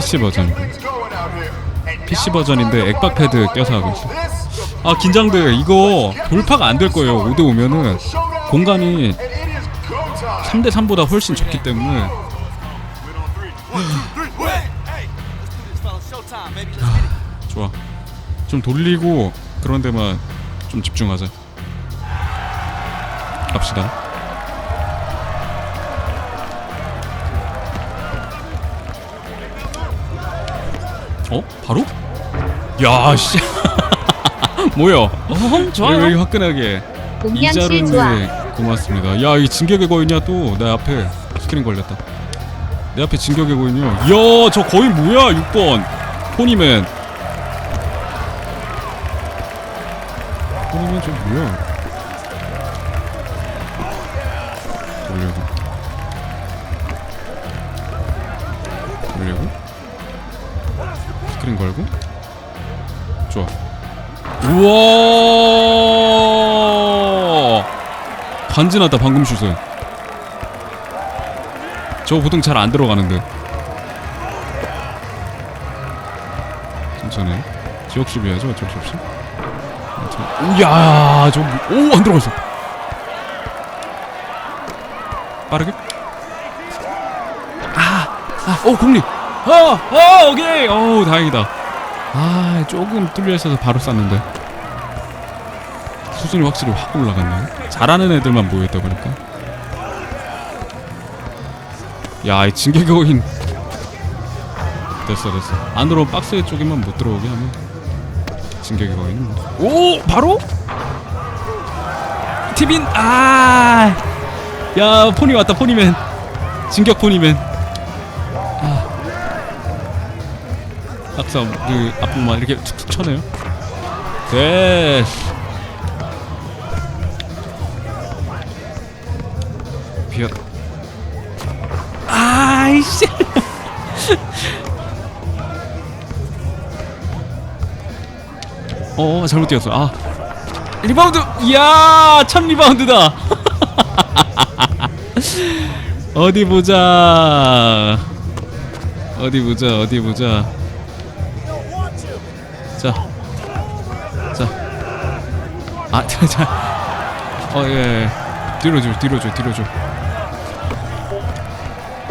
PC 버전. PC 버전인데 액박 패드 껴서 하고 있어. 아 긴장돼. 이거 돌파가 안 될 거예요. 5대 5면은 공간이 3대 3보다 훨씬 적기 때문에 좋아. 좀 돌리고 그런 데만 좀 집중하자. 갑시다. 어? 바로? 야, 씨. 뭐야? 어, 좋아요. 왜, 왜 화끈하게? 이자루님 고맙습니다. 야, 이 진격의 거인이야 또. 내 앞에 스크린 걸렸다. 내 앞에 진격의 거인이요. 야, 저 거인 뭐야? 6번. 포니맨. 포니맨 저 뭐야? 돌리고. 걸고. 좋아. 우와! 반지났다 방금 슛은. 저 보통 잘 안 들어가는데. 천천히. 지역 수비하죠, 어쩔 수 없이. 야, 저, 오, 안 들어갔어. 빠르게. 아, 아, 오, 공리. 어, 어, 오케이. 어우, 다행이다. 아, 조금 뚫려 있어서 바로 쐈는데. 수준이 확실히 확 올라갔네. 잘하는 애들만 모여있다 보니까. 야, 이 진격의 거인. 됐어, 됐어. 안으로 박스 쪽에만 못 들어오게 하면 거인은 뭐. 오, 바로? 티빈, 아, 야, 포니 왔다, 포니맨. 진격 포니맨. 박사 그 앞부분만 이렇게 툭툭 쳐내요. 됐어. 비어. 아이씨. 어 잘못 뛰었어. 아 리바운드. 이야 참 리바운드다. 어디 보자. 어디 보자. 어디 보자. 자. 자. 아, 자, 자. 어, 예, 예. 뒤로 줘, 뒤로 줘, 뒤로 줘.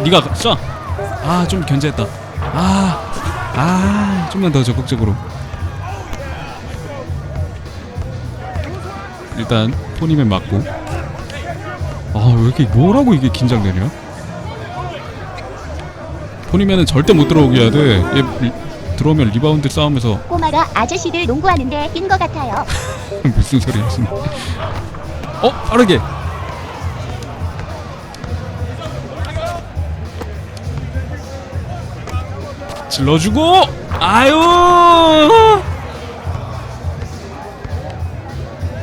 니가 쏴. 아, 좀 견제했다. 아, 아, 좀만 더 적극적으로. 일단 포니맨 맞고. 아, 왜 이렇게 뭐라고 이게 긴장되냐? 포니맨은 절대 못 들어오게 해야 돼. 얘 리- 들어오면 리바운드 싸움에서 꼬마가 아저씨들 농구하는데 낀 것 같아요. 무슨 소리야 무슨. 어? 빠르게. 질러주고 아유!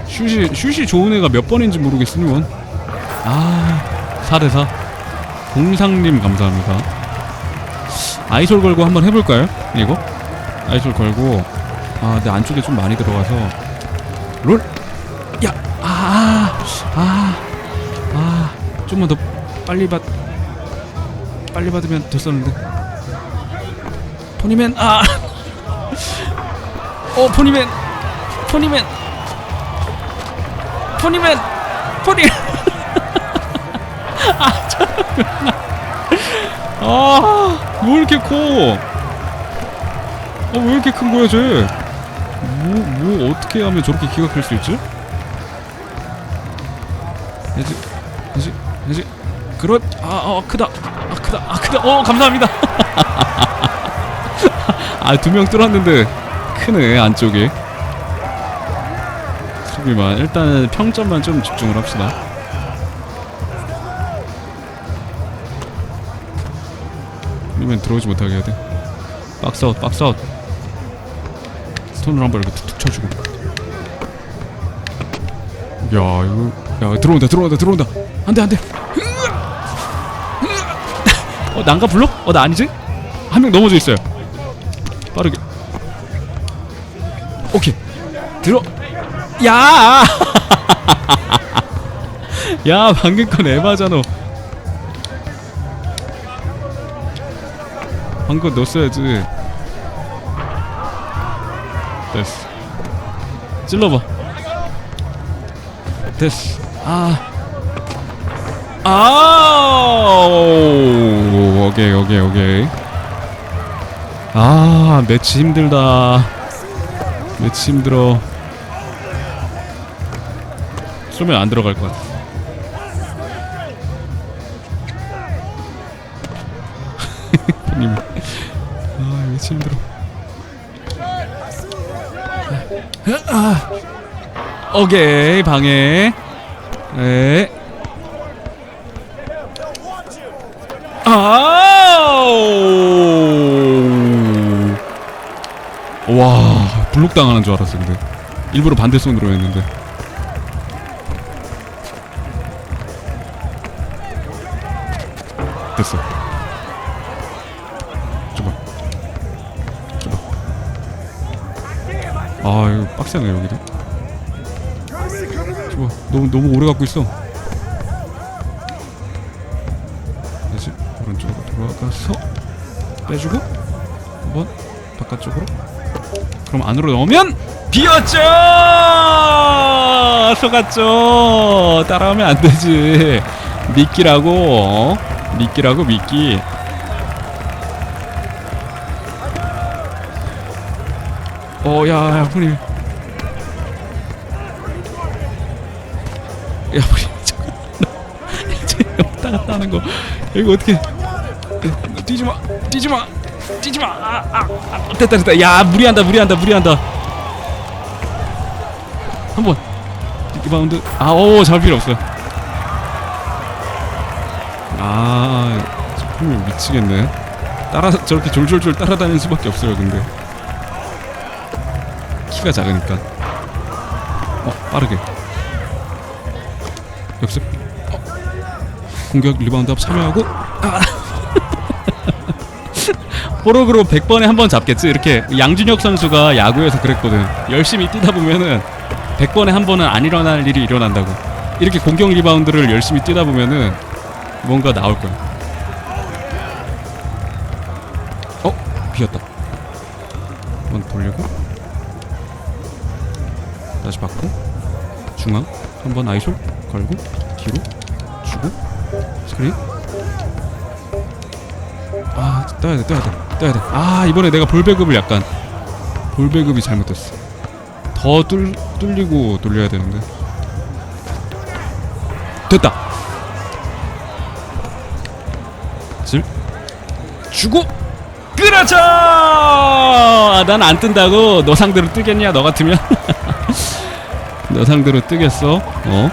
슛이 슛이 좋은 애가 몇 번인지 모르겠으니원. 아 4대4 공상님 감사합니다 아이솔 걸고 한번 해볼까요 이거 아이솔 걸고 아 근데 안쪽에 좀 많이 들어가서 롤! 야! 아! 아! 아! 좀만 더 빨리 받 빨리 받으면 됐었는데 포니맨 아! 어 포니맨 포니맨 포니맨 포니 아 잠깐만 아 왜 이렇게 커? 어, 왜 이렇게 큰 거야, 쟤? 뭐, 뭐, 어떻게 하면 저렇게 키가 클 수 있지? 해지, 해지, 해지. 그렇, 아, 어, 크다. 아, 크다. 아, 크다. 어, 감사합니다. 아, 두 명 뚫었는데, 크네, 안쪽에. 수비만. 일단 평점만 좀 집중을 합시다. 이면 들어오지 못하게 해야 돼. 박스아웃, 박스아웃. 스톤을 한번 이렇게 툭툭 쳐주고. 야, 이거. 야, 들어온다, 들어온다, 들어온다. 안 돼, 안 돼. 어, 난가 불러? 어, 나 아니지? 한 명 넘어져 있어요. 빠르게. 오케이. 들어. 야! 야, 방금 건 에바잖아. 방금 넣었어야지. 됐어. 찔러봐. 됐어. 아. 아우. 오케이 오케이 오케이. 아 매치 힘들다. 매치 힘들어. 쏘면 안 들어갈 것 같아 힘들어. 아, 오케이 방해. 네. 아우. 와 블록 당하는 줄 알았어 근데. 일부러 반대 손으로 했는데. 됐어 아 이거 빡세네 여기도. 줘봐 너무 너무 오래 갖고 있어. 다시 오른쪽으로 돌아가서 빼주고 한번 바깥쪽으로. 그럼 안으로 넣으면 비었죠! 속았죠? 따라하면 안 되지. 미끼라고 어? 미끼라고 미끼 어 야야 훈이 야 우리 잠깐 왔다 갔다 하는 거. 이거 어떻게 뛰지 마 뛰지 마 뛰지 마. 아, 아, 아, 됐다 됐다. 야 무리한다 무리한다 무리한다. 한 번. 리바운드. 아 오 잡을 필요 없어요. 아 정말 미치겠네. 따라 저렇게 졸졸졸 따라다니는 수밖에 없어요 근데 키가 작으니까. 어 빠르게. 역습. 어. 공격 리바운드 합 참여하고. 아. 뽀록으로 100번에 한 번 잡겠지? 이렇게 양준혁 선수가 야구에서 그랬거든. 열심히 뛰다 보면은 100번에 한 번은 안 일어날 일이 일어난다고. 이렇게 공격 리바운드를 열심히 뛰다 보면은 뭔가 나올 거야. 어? 비었다. 한번 돌리고 다시 받고 중앙 한번 아이솔 걸고 뒤로 주고 스크린. 아 떠야 돼 떠야 돼 떠야 돼아 이번에 내가 볼 배급을 약간 볼 배급이 잘못됐어. 더 뚫, 뚫리고 돌려야 되는데. 됐다. 질 주고. 그렇죠! 난 안 뜬다고 너 상대로 뜨겠냐 너 같으면 너 상대로 뜨겠어? 어?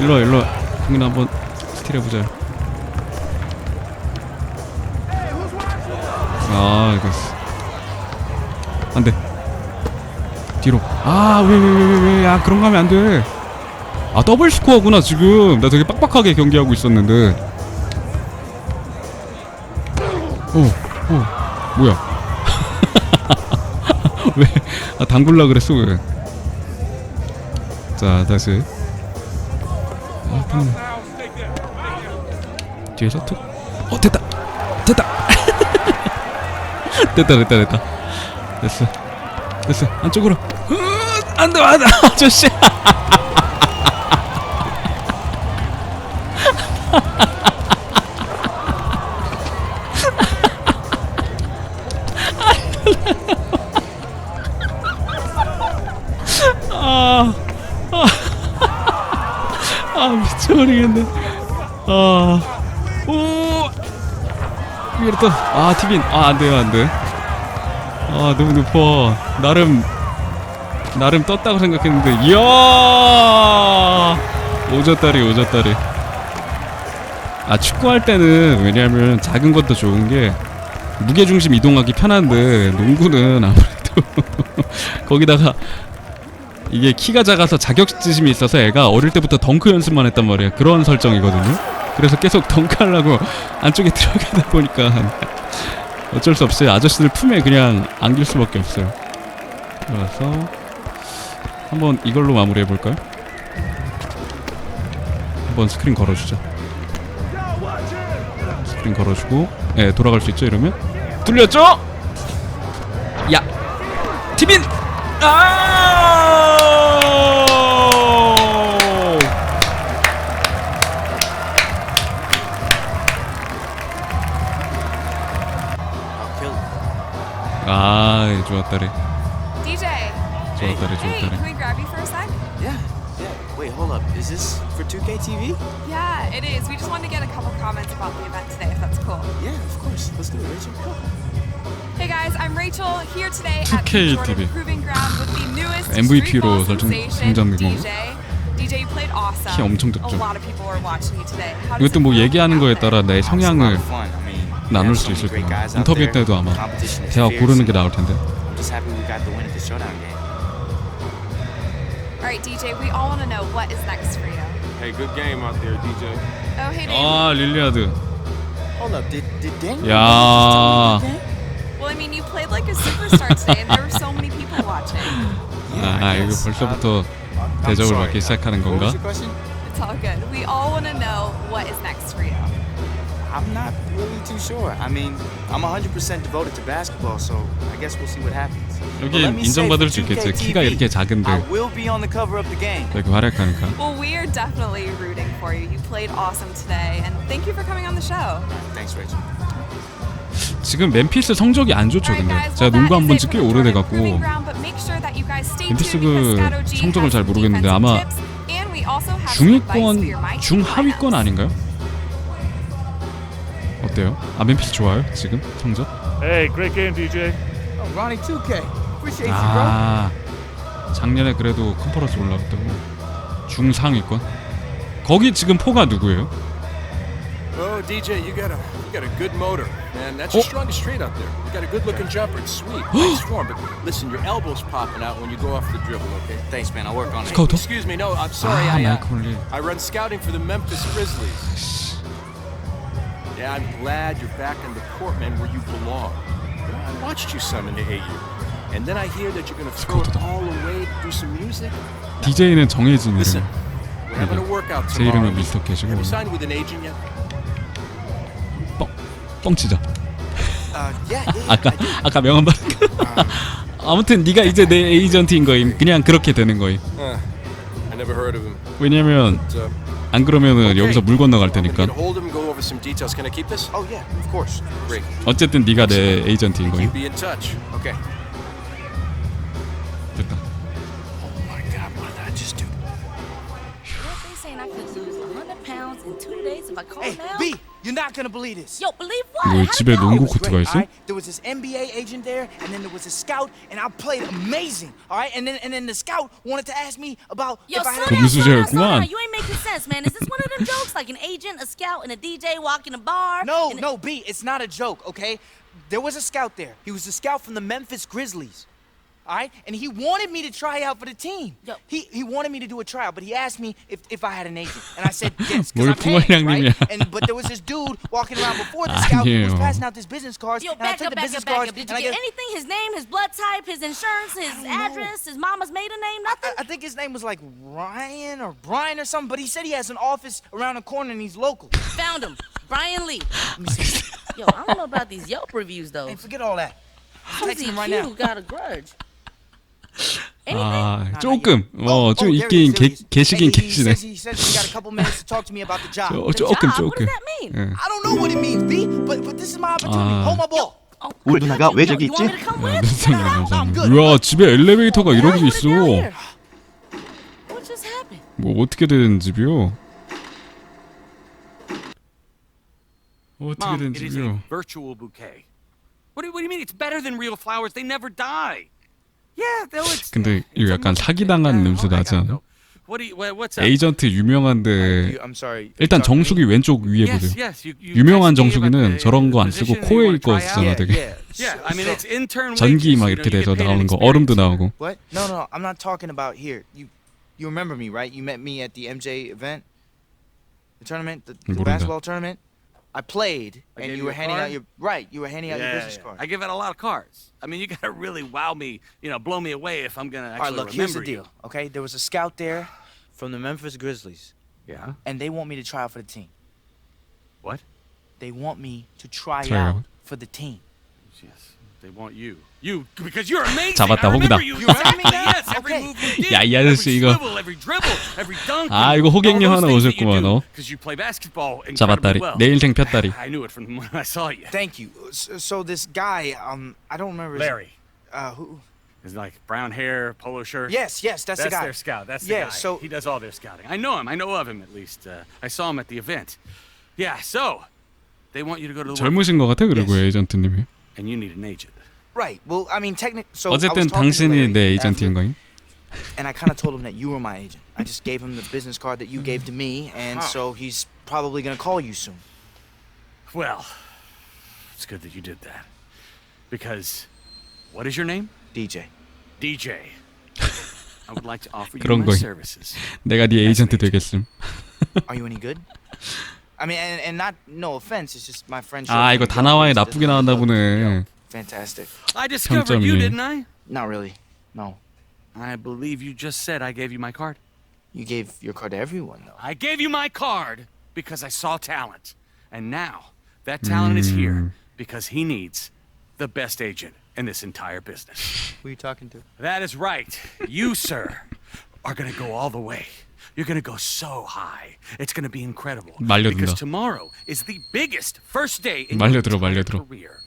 일로와 일로와. 형님 한번 스틸 해보자. 아 이거 안돼. 뒤로. 아왜 왜 왜 왜야 그런 거 하면 안돼. 아 더블 스코어구나 지금. 나 되게 빡빡하게 경기하고 있었는데. 어, 어, 뭐야? 왜? 아, 당굴라 그랬어 왜? 자, 다시. 아, 음. 뒤에서 툭. 어, 됐다. 됐다. 됐다, 됐다, 됐다. 됐어. 됐어. 안쪽으로. 으, 안 돼, 안 돼, 아저씨. 미쳐버리겠네. 아, 오, 또, 아 티빈, 아 안 돼요 안 돼. 아 너무 높아. 나름 나름 떴다고 생각했는데, 이야, 오졌다리 오졌다리. 아 축구할 때는 왜냐하면 작은 것도 좋은 게 무게 중심 이동하기 편한데 농구는 아무래도 거기다가 이게 키가 작아서 자격지심이 있어서 애가 어릴 때부터 덩크 연습만 했단 말이야. 그런 설정이거든요. 그래서 계속 덩크하려고 안쪽에 들어가다 보니까 어쩔 수 없어요. 아저씨들 품에 그냥 안길 수밖에 없어요. 그래서 한번 이걸로 마무리해 볼까요? 한번 스크린 걸어주자. 스크린 걸어주고 예 돌아갈 수 있죠 이러면 뚫렸죠? 야 티빈 아 아 좋았다래 DJ. 좋았다래 Hey, can 좋았다래 we grab you for a sec? Yeah, yeah. Wait, hold up. Is this for 2K TV? Yeah, it is. We just wanted to get a couple comments about the event today, if that's cool. Yeah, of course. Let's do it, Rachel. Hey guys, I'm Rachel here today at 2K the Jordan TV. Proving Ground with the newest MVP 로 streetball 설정- sensation, 건가? DJ. DJ, you played awesome. 키 엄청 A 작죠. lot of people were watching you today. How does 이것도 it 뭐 feel? 얘기하는 거에 따라 내 It's a lot 성향을 of fun. 나눌 수 있을 out 인터뷰. 때도 아마 제가 고르는 게 나올 텐데 I'm just happy we got the win at the showdown game. All right, DJ, we all want to know what is next for you. Hey, good game out there, DJ. Oh, hey, Dave. 아 릴리아드 Hold up. Did did Daniel? 야 Well, I mean, you played like a superstar today, and there were so many people watching. 아, 이거 벌써부터 대접을 받기 시작하는 What 건가? was your question? It's all good. We all want to know what is next for you. I'm not really too sure. I mean, I'm 100% devoted to basketball, so I guess we'll see what happens. But 여긴 let me say 인정받을 for 수 있겠지 2K 키가 TV, 이렇게 작은데 I will be on the cover of the game. 이렇게 활약하니까 Well, we are definitely rooting for you. You played awesome today, and thank you for coming on the show. Thanks, Rachel. 지금 멤피스 성적이 안 좋죠 Alright, 근데 guys, 제가 well, 농구 that 한 is 번 it 찍기 for the Jordan 오래돼갖고 Proving Ground, but make sure that you guys stay 멤피스 tuned because 그 Scato G 성적을 has 잘 some 모르겠는데 defensive 아마 tips, and we also have some advice for 중위권 your Team 중하위권 lineups. 아닌가요? 어때요? 아 멤피스 좋아요 지금 성적? Hey, great game, DJ. Oh, Ronnie 2K. Appreciate 아 작년에 그래도 컨퍼런스 올라갔다고 중상위권 거기 지금 포가 누구예요? Oh, DJ, you got a you got a good motor, man. That's your Oh. strongest trait out there. You got a good-looking jumper. It's sweet, nice form. But listen, your elbow's popping out when you go off the dribble. Okay. Thanks, man. I'll work on it. 스카우터? Excuse me. No, I'm sorry. 아 I uh, 마이크 홀리 I run scouting for the Memphis Grizzlies. Yeah, I'm glad you're back in the court, man, where you belong. You know, I watched you some in the AU, and then I hear that you're gonna throw it all away to do some music. DJ는 정해진 Listen, 이름 we're having a workout 제 tomorrow. 이름은 미스터 캐시고 Have you signed with an agent yet? 뻥 뻥치자 Uh, yeah, yeah. 아까 아까 명함 받으니까 아무튼 네가 이제 내 에이전트인 거임 그냥 그렇게 되는 거임 Uh, I never heard of him. 왜냐면 But, uh, 안 그러면은. 여기서 물 건너갈 I'm gonna 테니까 Get a hold of him, over some details. Can I keep this? Oh yeah, of course. Great. 어쨌든 네가 내 에이전트인 거임 Keep be in touch. Okay. 됐다 Oh my God, what did I just do? They saying I could lose 100 pounds in two days if I call Hey, now? B, you're not gonna believe this. Yo, believe what? 뭐 How'd 집에 it go? 농구 It was 코트가 great, 있어? alright? There was this NBA agent there, and then there was a scout, and I played amazing. All right, and then and then the scout wanted to ask me about Yo, if I slow had 그 down, 무슨 slow down, 소리였구만. slow down. You ain't making sense, man. Is this one of them jokes? Like an agent, a scout, and a DJ walking a bar? No, and no, B, it's not a joke, okay? There was a scout there. He was a scout from the Memphis Grizzlies. all right? And he wanted me to try out for the team. Yep. He he wanted me to do a trial, but he asked me if, if I had an agent, and I said yes because I'm paying, right? and but there was this dude walking around before the scout who was passing out these business cards, Yo, and I took up, the business up, cards. Up. Did you get, get anything? His name, his blood type, his insurance, his address, know. his mama's maiden name, nothing. I, I, think his name was like Ryan or Brian or something, but he said he has an office around the corner and he's local. Found him, Brian Lee. Yo, I don't know about these Yelp reviews though. Hey, forget all that. I'm him right now. got a grudge. 아 조금 Oh, 어좀 oh, 있긴 about the job. 어, 조금 조금? 예. 아. Oh, 우리 누나가 왜 저기 you 있지? 아, I'm 감사합니다. 우와 집에 엘리베이터가 이런 you 게 있어? 뭐 어떻게 된 집이요? 어떻게 된 집이요? What do, what do you mean? It's better than real flowers. They never die. 근데 이거 a 약간 사기당한 uh, 냄새 oh, 나지 않아? go. What do you? What, what's up? 에이전트 유명한데 I'm sorry. 일단 정수기 왼쪽 위에 보세요 유명한 정수기는 저런 거 안 쓰고 코에 you wanna 거 try 쓰잖아. 되게 전기 막 이렇게 돼서 나오는 거 얼음도. 나오고 What? No, no, I'm not talking about here. You you remember me, right? You met me at the MJ event, the tournament, the, the 모른다. Basketball tournament. I played, I and you you were a handing out your right. You were handing out your business yeah. card. I give out a lot of cards. I mean, you gotta really wow me, you know, blow me away if I'm gonna All right, actually look. Here's the remember deal. Okay, there was a scout there from the Memphis Grizzlies. Yeah. and they want me to try out for the team. What? They want me to try Try out out. for the team. Yes, they want you. You, because you're amazing. 잡았다, I remember 호기다. you. You remember Exactly, me now? yes, every Okay. move you did. 야, 이 아저씨 every 이거. swivel, every dribble, every dunk. 아, and 이거 호갱님 all those 하나 things that you 오셨구만, do, 어. 'cause you play basketball 잡았다리. incredibly well. 내 인생 폈다리. I knew it from when I saw you. Thank you. So, so this guy, um, I don't remember. His, Larry. Uh, who? He's like brown hair, polo shirt. Yes, yes, that's, That's the guy. their scout. That's the yeah. guy. So he does all their scouting. I know him. I know of him at least. Uh, I saw him at the event. Yeah. So they want you to go to the work- 젊으신 것 같아 그리고 Yes. 에이전트님이. and you need an agent. right. Well, I mean, technically. So I was 어쨌든 talking to 당신이 Larry 내 after- 에이전트인 거임. and I kind of told him that you were my agent. I just gave him the business card that you gave to me, and so he's probably gonna call you soon. Well, it's good that you did that. Because, what is your name? DJ. DJ. I would like to offer you 그런 my 거임. services. 내가 네 에이전트 되겠음. Are you any good? I mean, and, and not no offense. It's just my friend. 아 이거 다나와에 나쁘게 나왔나 보네. Fantastic. I discovered you, 평점이. didn't I? Not really. No. I believe you just said I gave you my card. You gave your card to everyone, though. I gave you my card because I saw talent. And now that talent is here because he needs the best agent in this entire business. Who are you talking to? That is right. You, sir, are going to go all the way. You're going to go so high. It's going to be incredible. Because tomorrow is the biggest first day in vale your career.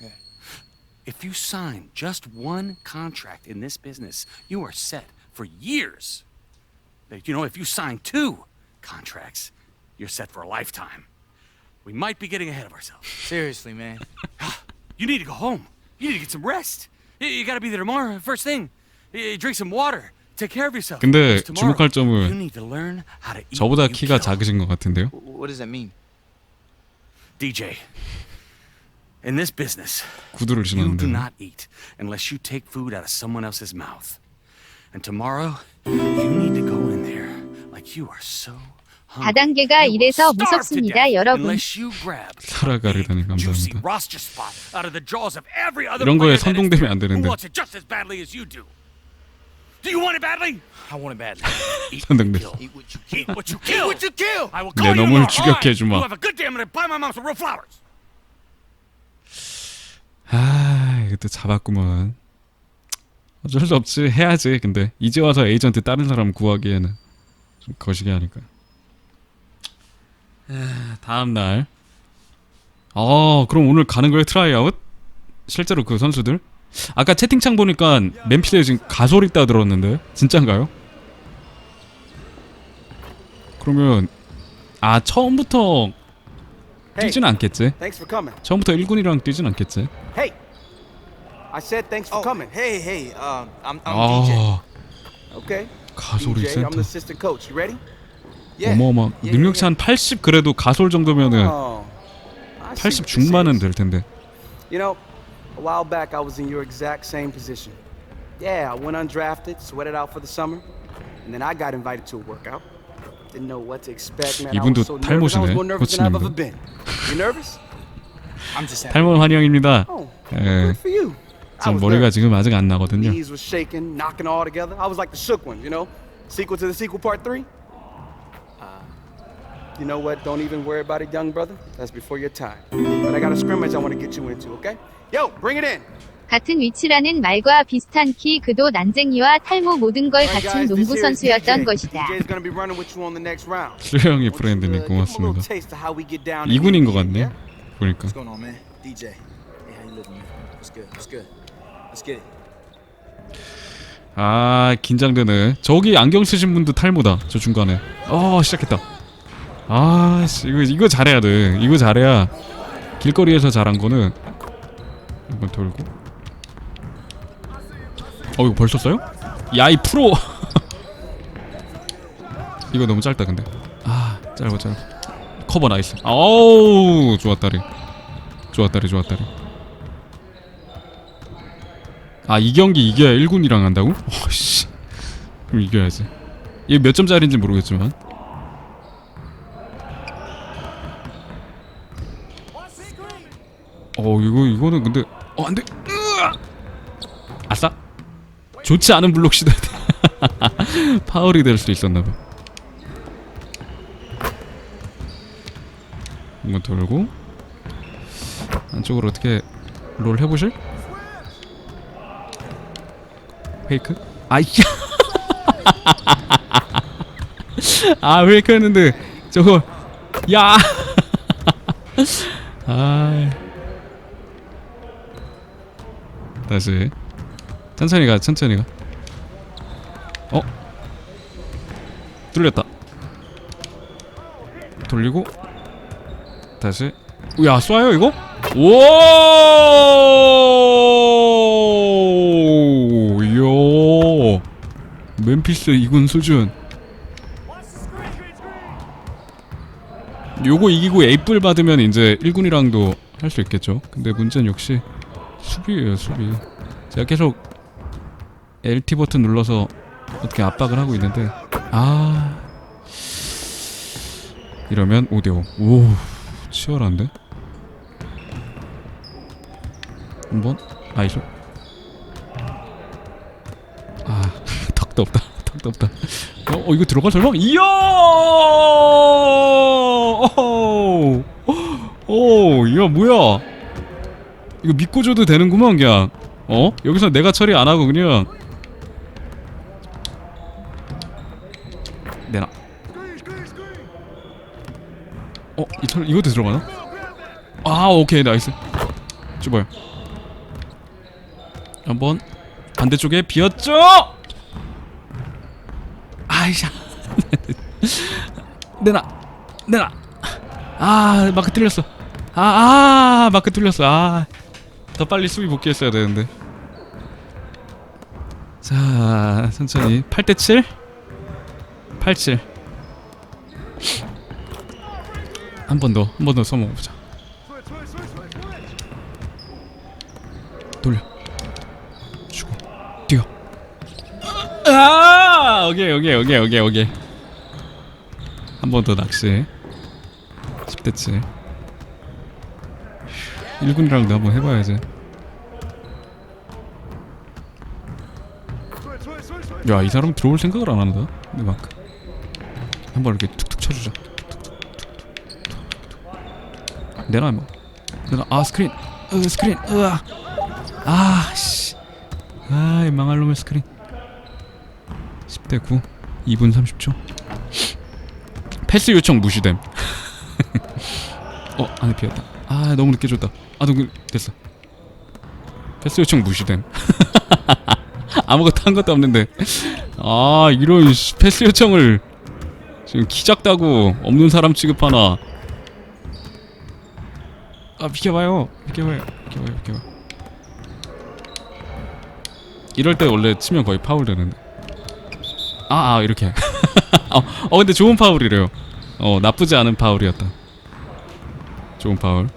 If you sign just one contract in this business, you are set for years. You know, if you sign two contracts, you're set for a lifetime. We might be getting ahead of ourselves. Seriously, man. you need to go home. You need to get some rest. You, got to be there tomorrow, first thing. You drink some water. Take care of yourself. 근데 주목할 점은 you need to learn how to eat 저보다 키가. 작으신 것 같은데요. What does that mean? DJ. In this business, 구두를 you do 신었는데. not eat unless you take food out of someone else's mouth. And tomorrow, you need to go in there like you are so hungry. 다단계가 이래서 starve to 무섭습니다, death 여러분. Unless you grab 살아가르다니 감사합니다. roster spot out of the jaws of every other 이런 거에 선동되면 안 되는데. Do? You want it badly? I want it badly. Eat 선동돼. kill. Eat what you Eat what you Eat kill. what you kill. I will 내 call you 놈을 tomorrow. 추격해 All right. 주마. You have a good day. I'm gonna buy my mom some real flowers. 아 이것도 잡았구먼. 어쩔 수 없지 해야지. 근데 이제 와서 에이전트 다른 사람 구하기에는 좀 거시기 하니까. 아, 다음 날. 어 그럼 오늘 가는 거예요 트라이아웃? 실제로 그 선수들? 아까 채팅창 보니까 멤피스에 지금 가솔 있다 들었는데 진짠가요? 그러면 아 처음부터 뛰진 않겠지? Thanks for coming. 처음부터 1군이랑 뛰진 않겠지? Hey, I said thanks for Oh, coming. hey, hey. Um, I'm, I'm DJ. 아 Okay. 가솔이 DJ, I'm 센터 the assistant coach. You ready? Yeah. 어마어마 Yeah, 능력치 한80 그래도 가솔 정도면은 Oh, I see 80 what this 중반은 is. 될 텐데 You know, a while back I was in your exact same position. Yeah, I went undrafted, sweated out for the summer, and then I got invited to a workout. Didn't know what to expect, man. I 이분도 was so nervous. I was 탈모시네, more nervous than I've ever 코치님도. been. You nervous? I'm just happy. 탈모 환영입니다 Oh, 예, good for you. I 좀 was 머리가 nervous. 지금 아직 안 나거든요 Knees was shaking, knocking all together. I was like the shook one, you know? Sequel to the sequel, part three. Uh, you know what? Don't even worry about it, young brother. That's before your time. But I got a scrimmage I want to get you into, okay? Yo, bring it in. 같은 위치라는 말과 비슷한 키, 그도 난쟁이와 탈모 모든 걸 갖춘 농구 선수였던. 것이다. DJ's gonna be running with you on the next round. 수영이 little 고맙습니다 taste of how we get down in 2군인 것 같네? 보니까. 아 긴장되네 저기 안경 쓰신 분도 탈모다 저 중간에 어 시작했다 아씨 이거 이거 잘해야 돼 이거 잘해야 길거리에서 잘한 거는 한번 돌고. 어 이거 벌써 써요? 야 이 프로. 이거 너무 짧다 근데. 아. 짧아 짧아. 커버 나이스. 아우 좋았다리. 좋았다리 좋았다리. 아 이 경기 이겨야 1군이랑 한다고? 어씨. 그럼 이겨야지. 이게 몇 점짜리인지 모르겠지만. 어 이거 이거는 근데 어 안돼. 아싸. 좋지 않은 블록 시도 파울이 될 수 있었나봐. 한번 돌고. 안쪽으로 어떻게 롤 해보실? 페이크? 아이야 아 페이크 했는데 저거. 야. 아. 다시. 천천히 가 천천히 가. 어? 뚫렸다. 돌리고 다시. 야 쏴요 이거? 오 이야. 멤피스 2군 수준. 요거 이기고 에이플 받으면 이제 1군이랑도 할 수 있겠죠. 근데 문제는 역시 수비예요 수비. 제가 계속 LT 버튼 눌러서 어떻게 압박을 하고 있는데 아. 이러면 5대5 오 치열한데? 한번? 아이소. 아 턱도 없다 턱도 없다. 어, 어 이거 들어가 설마 이야! 오호 오 이야 뭐야 이거 믿고 줘도 되는구만 그냥. 어? 여기서 내가 처리 안 하고 그냥. 내놔. 어? 이 털, 이것도 들어가나? 아 오케이 나이스. 좁아요. 한번 반대쪽에 비었죠? 아이샤. 내놔. 내놔. 아 마크 뚫렸어. 아, 아 마크 뚫렸어. 아 더 빨리 수비 복귀했어야 되는데 자 천천히 8대 7 87 한 번 더, 한 번 더 써먹어보자. 돌려. 주고, 뛰어. 아! 오케이, 오케이, 오케이, 오케이, 오케이. 한 번 더 낚시. 10대치. 1군이랑도 한번 해봐야지. 야, 이 사람 들어올 생각을 안 한다. 내 마크. 한번 이렇게 툭툭 쳐주자. 내놔 뭐. 내놔. 아 스크린. 으 스크린. 으아. 아 씨. 아이 망할 놈의 스크린. 10대 9 2분 30초. 패스 요청 무시됨. 어 안에 비었다. 아 너무 늦게 줬다. 아 너무 됐어. 패스 요청 무시됨 아무것도 한 것도 없는데. 아 이런 씨, 패스 요청을 지금 키 작다고 없는 사람 취급하나. 아 비켜봐요. 비켜봐요. 비켜봐요 비켜봐 이럴 때 원래 치면 거의 파울 되는데. 아, 아 이렇게. 어, 어 근데 좋은 파울이래요. 어 나쁘지 않은 파울이었다. 좋은 파울.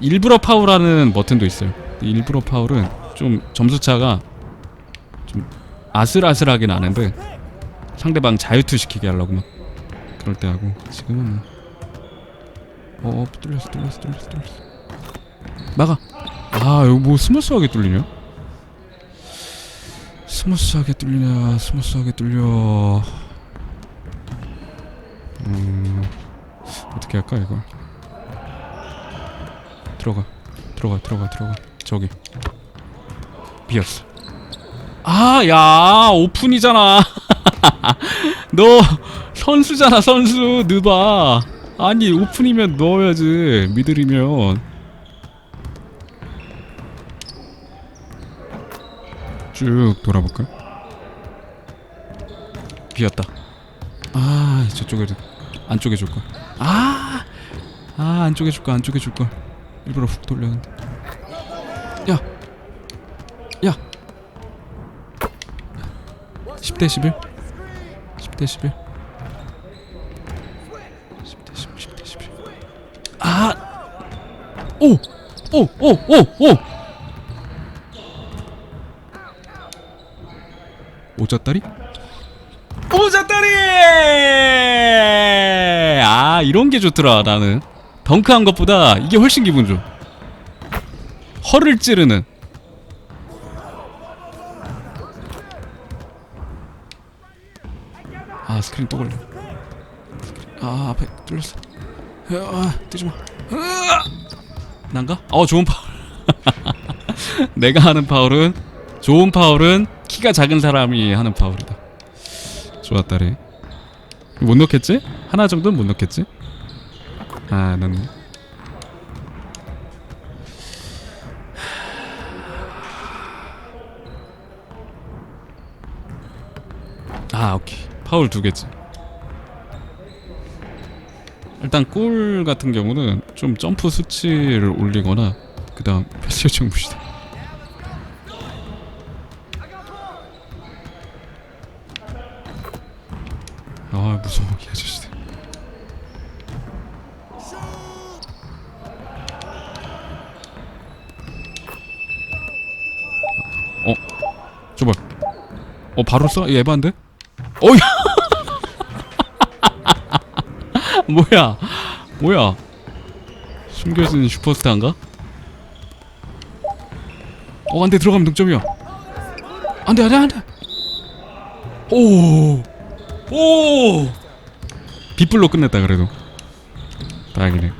일부러 파울하는 버튼도 있어요. 일부러 파울은 좀 점수차가 좀 아슬아슬하게 나는데 상대방 자유투 시키게 하려고 막 그럴 때 하고 지금은 뭐. 어, 어 뚫렸어 뚫렸어 뚫렸어 뚫렸어. 막아. 아 이거 뭐 스무스하게 뚫리냐? 스무스하게 뚫리냐 스무스하게 뚫려. 음 어떻게 할까 이걸? 들어가 들어가 들어가 들어가. 저기. 비었어 아 야 오픈이잖아 너 선수잖아 선수 느바 아니 오픈이면 넣어야지 미들이면 쭉 돌아볼까? 비었다. 아 저쪽에 안쪽에 줄 걸. 아, 아 안쪽에 줄 걸 안쪽에 줄 걸. 일부러 훅 돌렸는데. 야, 야. 10대 11. 10대 11. 10대 10, 10대 11. 아, 오, 오, 오, 오, 오. 오자다리? 오자다리! 아 이런 게 좋더라 나는 덩크한 것보다 이게 훨씬 기분 좋아 허를 찌르는 스크린 또 걸려. 아 앞에 뚫렸어 아 뛰지마 난가? 어 좋은 파울 내가 하는 파울은 좋은 파울은 키가 작은 사람이 하는 파울이다 좋았다래 못 넣겠지? 하나 정도는 못 넣겠지? 아 넣네 아 오케이 파울 두 개지 일단 골 같은 경우는 좀 점프 수치를 올리거나 그 다음 패스 요청 무시다 아 무서워 이 아저씨들 어? 줘봐 어 바로 써? 얘 에반데? 어야. 뭐야? 뭐야? 숨겨진 슈퍼스타인가? 어 안돼 들어가면 동점이야. 안돼 안돼 안돼. 오오. 빗불로 끝냈다 그래도. 다행이네